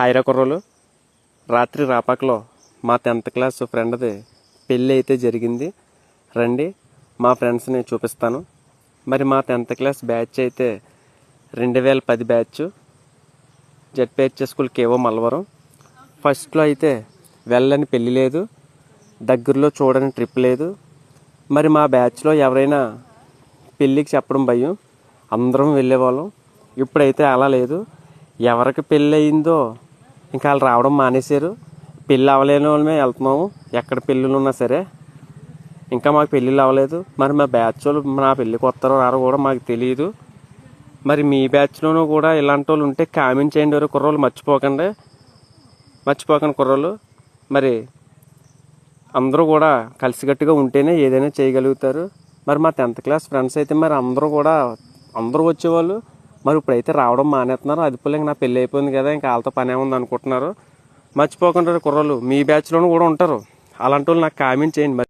హైరా కుర్రోలు. రాత్రి రాపాకలో మా tenth class ఫ్రెండ్ది పెళ్ళి అయితే జరిగింది. రండి మా ఫ్రెండ్స్ని చూపిస్తాను. మరి మా టెన్త్ క్లాస్ బ్యాచ్ అయితే రెండు వేల పది batch. Z P H school కేవో Malavaram. ఫస్ట్లో అయితే వెళ్ళని పెళ్ళి లేదు. దగ్గరలో చూడని ట్రిప్ లేదు. మరి మా బ్యాచ్లో ఎవరైనా పెళ్ళికి చెప్పడం భయం. అందరం వెళ్ళేవాళ్ళం. ఇప్పుడైతే అలా లేదు. ఎవరికి పెళ్ళి అయిందో ఇంకా వాళ్ళు రావడం మానేశారు. పెళ్ళి అవ్వలేని వాళ్ళమే వెళ్తున్నాము. ఎక్కడ పెళ్ళిళ్ళు ఉన్నా సరే. ఇంకా మాకు పెళ్ళిళ్ళు అవ్వలేదు. మరి మా బ్యాచ్ వాళ్ళు నా పెళ్ళికి వస్తారో రారో కూడా మాకు తెలియదు మరి మీ బ్యాచ్లోనూ కూడా ఇలాంటి వాళ్ళు ఉంటే కామెంట్ చేయండి ఎవరు కుర్రోళ్ళు మర్చిపోకండి. మర్చిపోకండి కుర్రోళ్ళు. మరి అందరూ కూడా కలిసికట్టుగా ఉంటేనే ఏదైనా చేయగలుగుతారు. మరి మా టెన్త్ క్లాస్ ఫ్రెండ్స్ అయితే మరి అందరూ కూడా అందరూ వచ్చేవాళ్ళు. మరి ఇప్పుడైతే రావడం మానేస్తున్నారు. అది పోలే నా పెళ్ళి అయిపోయింది కదా ఇంకా వాళ్ళతో పనే ఉంది అనుకుంటున్నారు. మర్చిపోకుండా కుర్రోళ్ళు మీ బ్యాచ్లోనూ కూడా ఉంటారు. అలాంటి వాళ్ళు నాకు కామెంట్ చేయండి. మరి